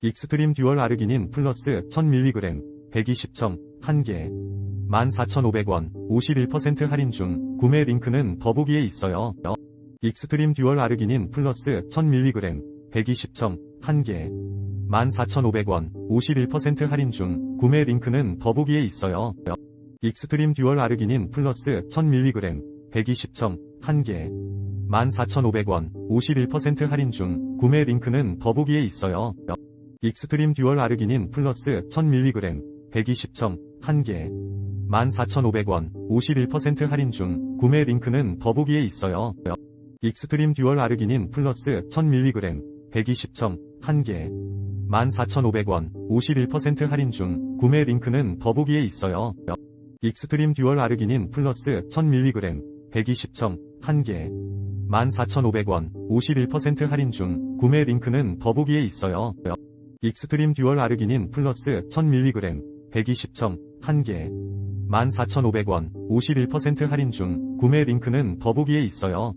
익스트림 듀얼 아르기닌 플러스 1000mg 120점 1개 14,500원 51% 할인 중 구매 링크는 더보기에 있어요. 익스트림 듀얼 아르기닌 플러스 1000mg 120점 1개 14,500원 51% 할인 중 구매 링크는 더보기에 있어요. 익스트림 듀얼 아르기닌 플러스 1000mg 120점 1개 14,500원 51% 할인 중 구매 링크는 더보기에 있어요. 익스트림 듀얼 아르기닌 플러스 1000mg 120점 1개 14,500원 51% 할인 중 구매 링크는 더보기에 있어요. 익스트림 듀얼 아르기닌 플러스 1000mg 120점 1개 14,500원 51% 할인 중 구매 링크는 더보기에 있어요. 익스트림 듀얼 아르기닌 플러스 1000mg 120점 1개 14,500원 51% 할인 중 구매 링크는 더보기에 있어요. 익스트림 듀얼 아르기닌 플러스 1000mg 120점 1개 14,500원 51% 할인 중 구매 링크는 더보기에 있어요.